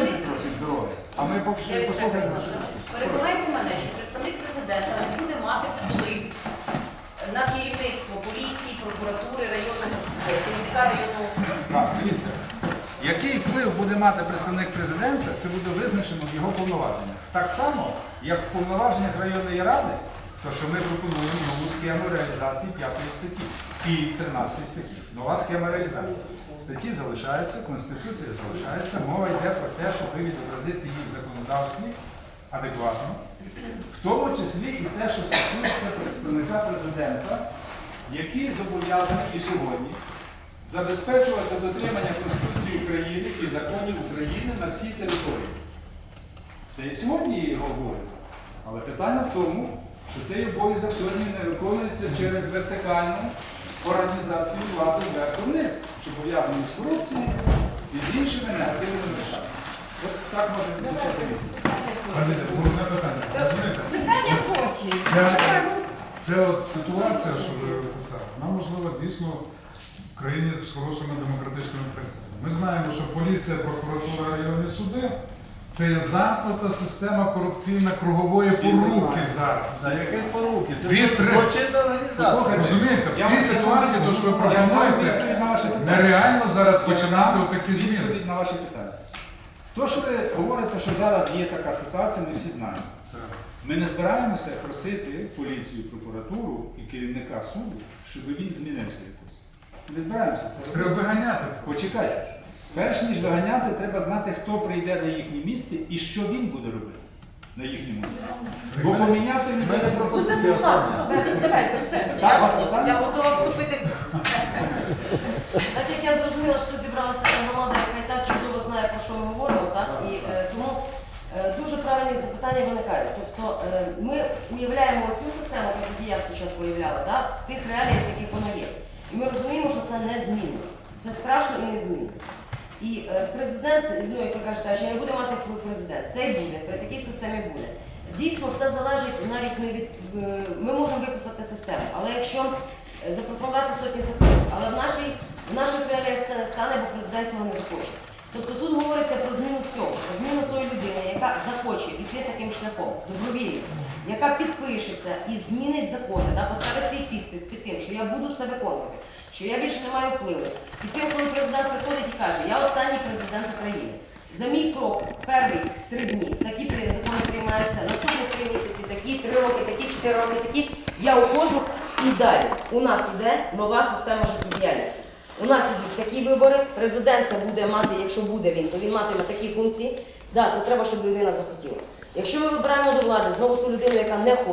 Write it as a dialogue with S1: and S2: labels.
S1: Представник-
S2: А ми поки що послухаємо.
S1: Переконайте мене, що представник президента не буде мати вплив на керівництво поліції, прокуратури, районного суду, керівника районного суду.
S2: Так, дивіться. Який вплив буде мати представник президента, це буде визначено в його повноваженнях. Так само, як в повноваженнях районної ради, то що ми пропонуємо нову схему реалізації 5 статті і 13 статті. Нова схема реалізації. Статті залишаються, Конституція залишається, мова йде про те, щоб відобразити її в законодавстві адекватно, в тому числі і те, що стосується представника президента, який зобов'язаний і сьогодні забезпечувати дотримання Конституції України і законів України на всій території. Це і сьогодні є його обов'язок. Але питання в тому, що цей обов'язок сьогодні не виконується через вертикальну організацію влади зверху вниз, що пов'язані з корупцією і з іншими негативними речами. От так може.
S3: Пані, питання. Ця от ситуація, що ви описали, вона можлива дійсно в країні з хорошими демократичними принципами. Ми знаємо, що поліція, прокуратура, районні суди це замкнута система корупційна кругової поруки зараз.
S2: За яке поруки? Це
S3: Дві, три.
S2: злочинна організація.
S3: Розумієте,
S2: Я
S3: в тій
S2: вам
S3: ситуації, то, що ви
S2: Я
S3: пропонуєте,
S2: відповідь на ваше питання.
S3: нереально зараз починати отакі зміни.
S2: Відповідь на ваші питання. То, що ви говорите, що зараз є така ситуація, ми всі знаємо. Ми не збираємося просити поліцію, прокуратуру і керівника суду, щоб він змінився якось. Ми не збираємося це
S3: Треба
S2: робити.
S3: виганяти.
S2: Почекайте. Перш ніж виганяти, треба знати, хто прийде на їхнє місце і що він буде робити на їхньому місці. Бо поміняти людей
S1: Ну, це
S2: пропозиція
S1: Давайте, Я- готова вступити в дискусію.
S4: Так як я зрозуміла, що тут зібралася громада, яка і так чудово знає, про що ми говоримо, так? І е, тому е, дуже правильні запитання виникають. Тобто е, ми уявляємо цю систему, як її я спочатку уявляла, так? в тих реаліях, в яких вона є. І ми розуміємо, що це не змінно. Це страшно і незмінно. І е, президент, ну як ви кажете, що не буде мати вплив президент. Це і буде, при такій системі буде. Дійсно, все залежить навіть не від. е, Ми можемо виписати систему, але якщо е, запропонувати сотні законів, але в нашій в наших реаліях це не стане, бо президент цього не захоче. Тобто тут говориться про зміну всього, про зміну тої людини, яка захоче йти таким шляхом, добровільно, яка підпишеться і змінить закони, да, поставить свій підпис під тим, що я буду це виконувати, що я більше не маю впливу. І тим, коли президент приходить і каже, я останній президент України. За мій крок, перший три дні, такі при- закони приймаються, наступні три місяці, такі, три роки, такі, чотири роки, такі. Я уходжу і далі. У нас йде нова система життєдіяльності. У нас ідуть такі вибори, президент це буде мати, якщо буде він, то він матиме такі функції. Да, це треба, щоб людина захотіла. Якщо ми вибираємо до влади знову ту людину, яка не хоче.